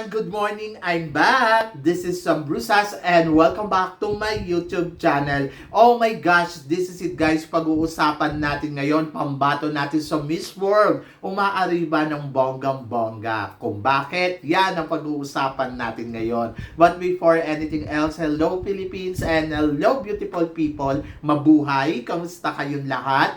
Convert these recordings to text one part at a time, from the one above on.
Everyone! Good morning! I'm back! This is Sam Brusas and welcome back to my YouTube channel. Oh my gosh! This is it guys. Pag-uusapan natin ngayon, pambato natin sa Miss World. Umaariba ng bonggang-bongga. Kung bakit, yan ang pag-uusapan natin ngayon. But before anything else, hello Philippines and hello beautiful people. Mabuhay! Kamusta kayong lahat?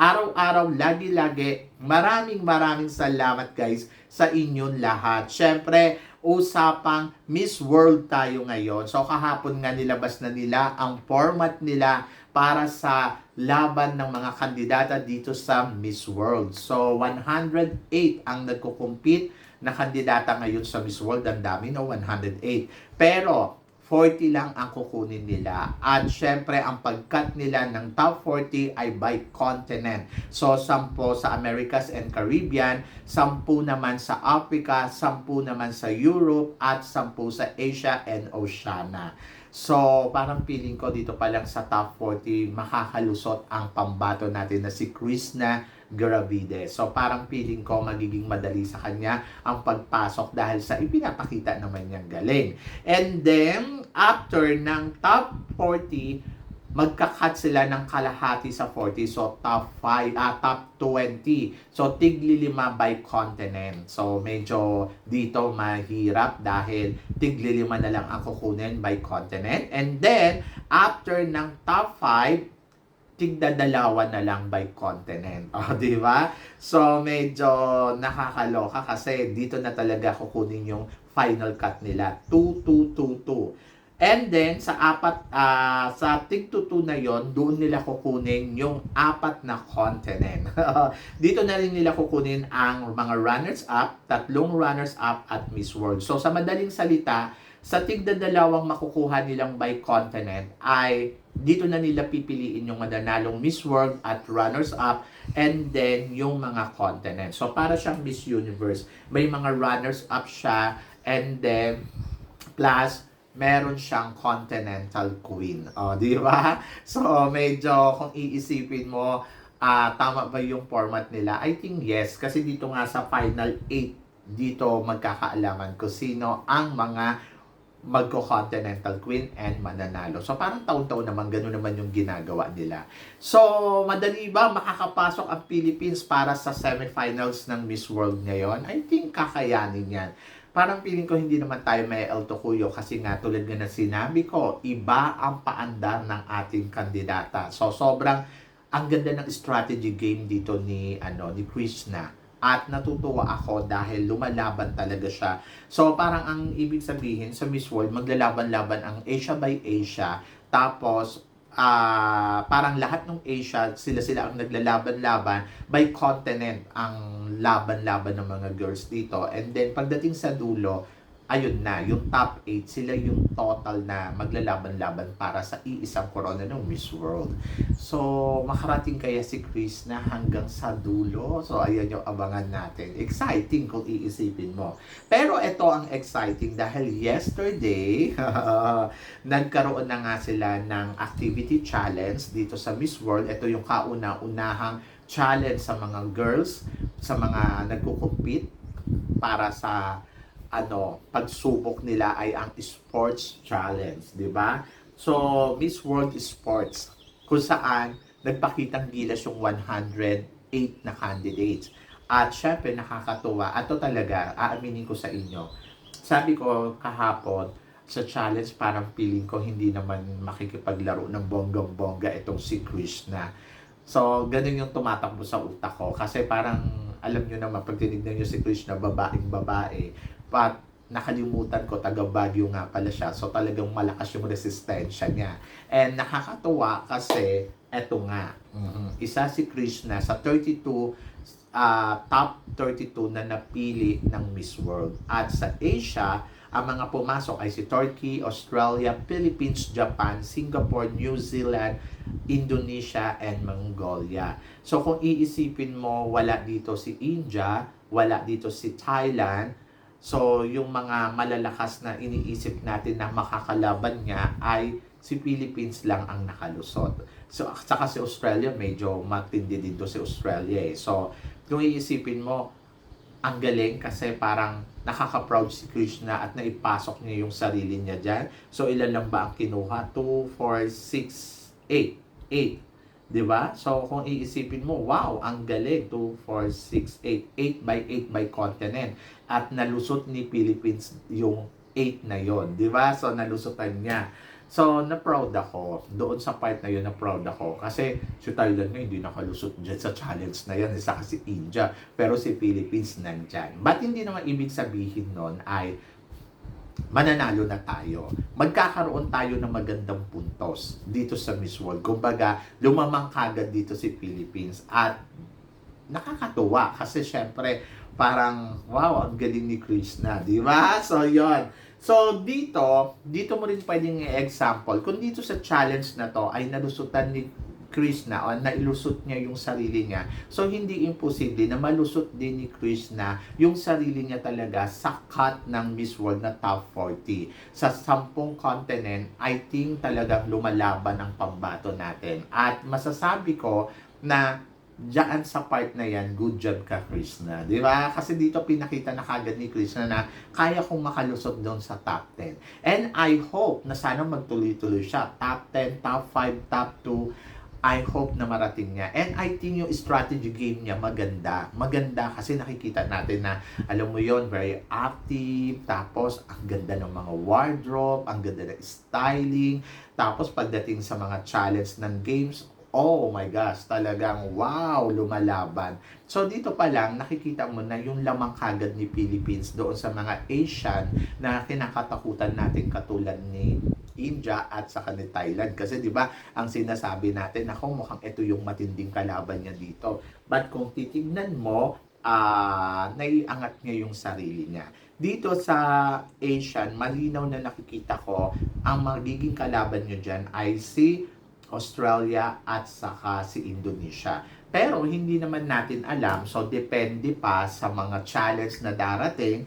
Araw-araw, lagi-lagi. Maraming maraming salamat guys sa inyong lahat. Syempre, usapang Miss World tayo ngayon. So kahapon nga nilabas na nila ang format nila para sa laban ng mga kandidata dito sa Miss World. So 108 ang nagko-compete na kandidata ngayon sa Miss World. Ang dami no, 108. Pero 40 lang ang kukunin nila. At syempre, ang pagkat nila ng top 40 ay by continent. So, 10 sa Americas and Caribbean, 10 naman sa Africa, 10 naman sa Europe, at 10 sa Asia and Oceania. So, parang feeling ko dito pa lang sa top 40, makakalusot ang pambato natin na si Krishna Gravide. So, parang feeling ko magiging madali sa kanya ang pagpasok dahil sa ipinapakita naman niyang galing. And then, after ng top 40, magkakat sila ng kalahati sa 40. So, top 5, ah, top 20. So, tigli lima by continent. So, medyo dito mahirap dahil tigli lima na lang ang kukunin by continent. And then, after ng top 5, tigdadalawa na lang by continent. O, di ba? So, medyo nakakaloka kasi dito na talaga kukunin yung final cut nila. 2-2-2-2. And then, sa apat, ah, sa tig 2 na yon doon nila kukunin yung apat na continent. Dito na rin nila kukunin ang mga runners-up, tatlong runners-up at Miss World. So, sa madaling salita, sa tigda dalawang makukuha nilang by continent ay dito na nila pipiliin yung mananalong Miss World at runners-up and then yung mga continent. So, para siyang Miss Universe. May mga runners-up siya and then plus meron siyang continental queen. O, di ba? So, medyo kung iisipin mo, ah tama ba yung format nila? I think yes. Kasi dito nga sa final 8, dito magkakaalaman ko sino ang mga magko-continental queen and mananalo. So parang taon-taon naman gano'n naman yung ginagawa nila. So madali ba makakapasok ang Philippines para sa semifinals ng Miss World ngayon? I think kakayanin yan. Parang feeling ko hindi naman tayo may El Tocuyo kasi nga tulad nga na sinabi ko, iba ang paandar ng ating kandidata. So sobrang ang ganda ng strategy game dito ni ano ni Krishna at natutuwa ako dahil lumalaban talaga siya. So parang ang ibig sabihin sa Miss World, maglalaban-laban ang Asia by Asia. Tapos ah parang lahat ng Asia, sila-sila ang naglalaban-laban by continent ang laban-laban ng mga girls dito. And then pagdating sa dulo, ayun na, yung top 8, sila yung total na maglalaban-laban para sa iisang corona ng Miss World. So, makarating kaya si Chris na hanggang sa dulo. So, ayan yung abangan natin. Exciting kung iisipin mo. Pero ito ang exciting dahil yesterday, nagkaroon na nga sila ng activity challenge dito sa Miss World. Ito yung kauna-unahang challenge sa mga girls, sa mga nagko-compete para sa ano, pagsubok nila ay ang sports challenge, di ba? So, Miss World Sports, kung saan nagpakitang gilas yung 108 na candidates. At syempre, nakakatuwa. At to talaga, aaminin ko sa inyo. Sabi ko kahapon, sa challenge, parang feeling ko hindi naman makikipaglaro ng bonggang-bongga itong si Krishna. So, ganun yung tumatakbo sa utak ko. Kasi parang, alam nyo naman, pag tinignan nyo si Krishna, babaeng babae, But nakalimutan ko, taga Baguio nga pala siya. So talagang malakas yung resistensya niya. And nakakatuwa kasi eto nga, mhm, isa si Krishna sa 32 uh, top 32 na napili ng Miss World. At sa Asia Ang mga pumasok ay si Turkey, Australia, Philippines, Japan, Singapore, New Zealand, Indonesia, and Mongolia. So kung iisipin mo, wala dito si India, wala dito si Thailand, so yung mga malalakas na iniisip natin na makakalaban niya ay si Philippines lang ang nakalusot. So, saka si Australia, medyo matindi dito si Australia eh. So, kung iisipin mo, ang galing kasi parang nakaka-proud si Krishna at naipasok niya yung sarili niya dyan. So, ilan lang ba ang kinuha? 2, 4, 6, 8. 8. 'Di ba? So, kung iisipin mo, wow, ang galing. 2, 4, 6, 8. 8 by 8 by continent. At nalusot ni Philippines yung 8 na yon, 'di ba? So, nalusutan niya. So, na-proud ako. Doon sa part na yun, na-proud ako. Kasi si Thailand nga hindi nakalusot dyan sa challenge na yan. Isa kasi India. Pero si Philippines nandyan. But hindi naman ibig sabihin nun ay mananalo na tayo. Magkakaroon tayo ng magandang puntos dito sa Miss World. Kumbaga, lumamang kagad dito si Philippines. At nakakatuwa kasi syempre parang wow, ang galing ni Krishna, di ba? So, yon So, dito, dito mo rin pwedeng i-example. Kung dito sa challenge na to ay nalusutan ni Krishna o nailusot niya yung sarili niya. So, hindi imposible na malusot din ni Krishna yung sarili niya talaga sa cut ng Miss World na top 40. Sa sampung continent, I think talagang lumalaban ang pambato natin. At masasabi ko na Diyan sa part na yan, good job ka, Krishna. Di ba? Kasi dito pinakita na kagad ni Krishna na kaya kong makalusot doon sa top 10. And I hope na sana magtuloy-tuloy siya. Top 10, top 5, top 2. I hope na marating niya. And I think yung strategy game niya maganda. Maganda kasi nakikita natin na, alam mo yon very active. Tapos, ang ganda ng mga wardrobe, ang ganda ng styling. Tapos, pagdating sa mga challenge ng games, oh my gosh, talagang wow, lumalaban. So dito pa lang, nakikita mo na yung lamang kagad ni Philippines doon sa mga Asian na kinakatakutan natin katulad ni India at sa ni Thailand. Kasi di ba ang sinasabi natin, ako mukhang ito yung matinding kalaban niya dito. But kung titignan mo, uh, naiangat niya yung sarili niya. Dito sa Asian, malinaw na nakikita ko, ang magiging kalaban niyo dyan ay si Australia at saka si Indonesia. Pero hindi naman natin alam, so depende pa sa mga challenge na darating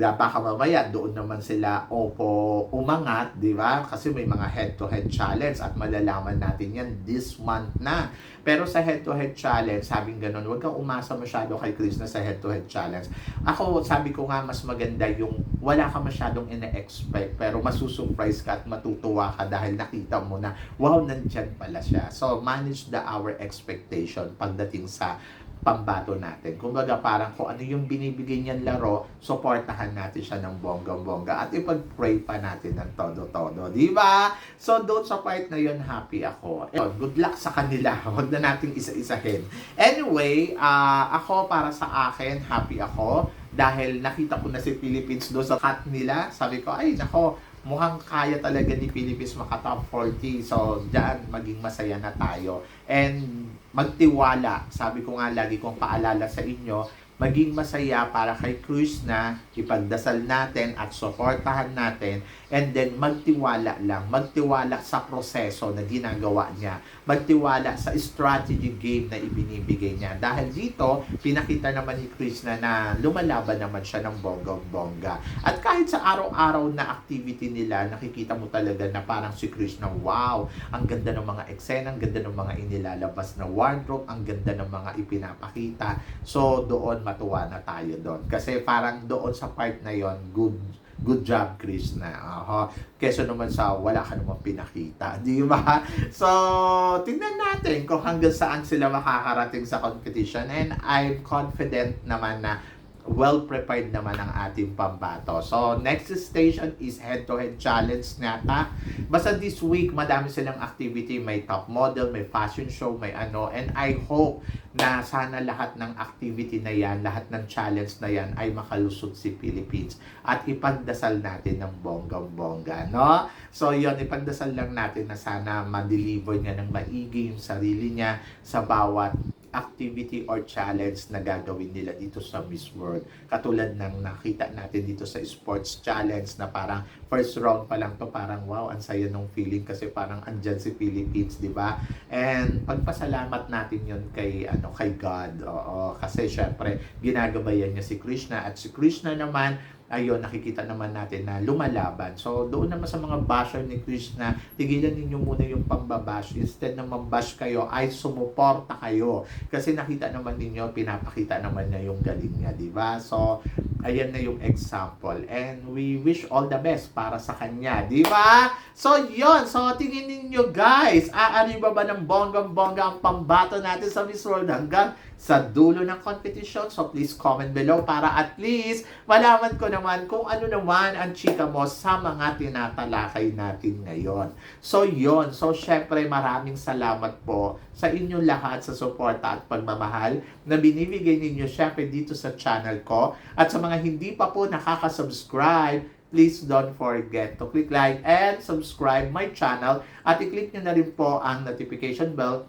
da baka mamaya doon naman sila opo umangat, di ba? Kasi may mga head-to-head challenge at malalaman natin yan this month na. Pero sa head-to-head challenge, sabing ganun, huwag kang umasa masyado kay Chris na sa head-to-head challenge. Ako, sabi ko nga, mas maganda yung wala ka masyadong ina-expect, pero masusurprise ka at matutuwa ka dahil nakita mo na, wow, nandyan pala siya. So, manage the our expectation pagdating sa pambato natin. Kumbaga parang kung ano yung binibigay niyan laro, suportahan natin siya ng bonggang-bongga at ipag-pray pa natin ng todo-todo. Di ba? So doon sa part na yun, happy ako. Ewan, good luck sa kanila. Huwag na nating isa-isahin. Anyway, uh, ako para sa akin, happy ako dahil nakita ko na si Philippines doon sa cut nila. Sabi ko, ay nako, mukhang kaya talaga ni Philippines maka top 40. So, diyan maging masaya na tayo. And magtiwala. Sabi ko nga lagi kong paalala sa inyo, maging masaya para kay Cruz na ipagdasal natin at suportahan natin and then magtiwala lang, magtiwala sa proseso na ginagawa niya, magtiwala sa strategy game na ibinibigay niya. Dahil dito, pinakita naman ni Chris na, na lumalaban naman siya ng bonggang-bongga. At kahit sa araw-araw na activity nila, nakikita mo talaga na parang si Chris na wow, ang ganda ng mga eksena, ang ganda ng mga inilalabas na wardrobe, ang ganda ng mga ipinapakita. So, doon matuwa na tayo doon. Kasi parang doon sa part na yon good good job Chris na uh, kesa naman sa wala ka naman pinakita di ba? So tingnan natin kung hanggang saan sila makakarating sa competition. And I'm confident naman na well prepared naman ang ating pambato. So, next station is head-to-head challenge nata. Basta this week, madami silang activity. May top model, may fashion show, may ano. And I hope na sana lahat ng activity na yan, lahat ng challenge na yan ay makalusot si Philippines. At ipagdasal natin ng bonggang-bongga, no? So, yon ipagdasal lang natin na sana ma-deliver niya ng maigi yung sarili niya sa bawat activity or challenge na gagawin nila dito sa Miss World. Katulad ng nakita natin dito sa sports challenge na parang first round pa lang to parang wow, ang saya nung feeling kasi parang andyan si Philippines, di ba? And pagpasalamat natin yun kay ano kay God. Oo, kasi syempre ginagabayan niya si Krishna at si Krishna naman ayun, nakikita naman natin na lumalaban. So, doon naman sa mga basher ni Krishna, tigilan ninyo muna yung pambabash. Instead na mambash kayo, ay sumuporta kayo. Kasi nakita naman ninyo, pinapakita naman niya yung galing niya, di ba? So, ayan na yung example. And we wish all the best para sa kanya, di ba? So, yon So, tingin ninyo guys, aari ba ba ng bonggang-bongga ang pambato natin sa Miss World hanggang sa dulo ng competition? So, please comment below para at least malaman ko naman kung ano naman ang chika mo sa mga tinatalakay natin ngayon. So, yon So, syempre, maraming salamat po sa inyong lahat sa suporta at pagmamahal na binibigay ninyo syempre dito sa channel ko. At sa mga hindi pa po nakaka-subscribe, please don't forget to click like and subscribe my channel at i-click nyo na rin po ang notification bell